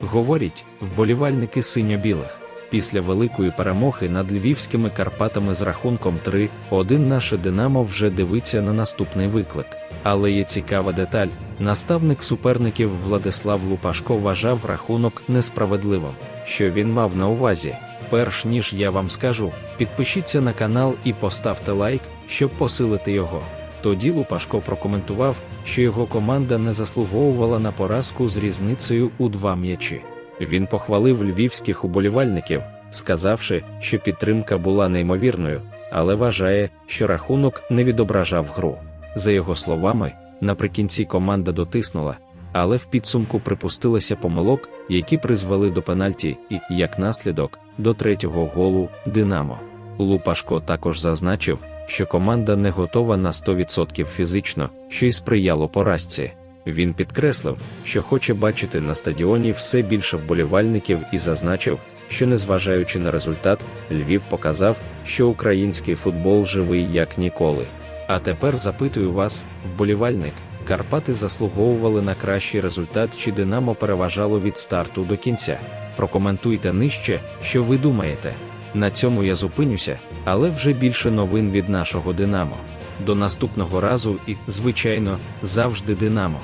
Говорять, вболівальники синьо-білих. Після великої перемоги над львівськими Карпатами з рахунком 3-1 наше Динамо вже дивиться на наступний виклик. Але є цікава деталь: наставник суперників Владислав Лупашко вважав рахунок несправедливим. Що він мав на увазі? Перш ніж я вам скажу, підпишіться на канал і поставте лайк, щоб посилити його. Тоді Лупашко прокоментував, що його команда не заслуговувала на поразку з різницею у два м'ячі. Він похвалив львівських уболівальників, сказавши, що підтримка була неймовірною, але вважає, що рахунок не відображав гру. За його словами, наприкінці команда дотиснула, але в підсумку припустилася помилок, які призвели до пенальті і, як наслідок, до третього голу Динамо. Лупашко також зазначив, що команда не готова на 100% фізично, що й сприяло поразці. Він підкреслив, що хоче бачити на стадіоні все більше вболівальників і зазначив, що незважаючи на результат, Львів показав, що український футбол живий як ніколи. А тепер запитую вас, вболівальник, Карпати заслуговували на кращий результат чи Динамо переважало від старту до кінця. Прокоментуйте нижче, що ви думаєте. На цьому я зупинюся, але вже більше новин від нашого Динамо. До наступного разу і, звичайно, завжди Динамо.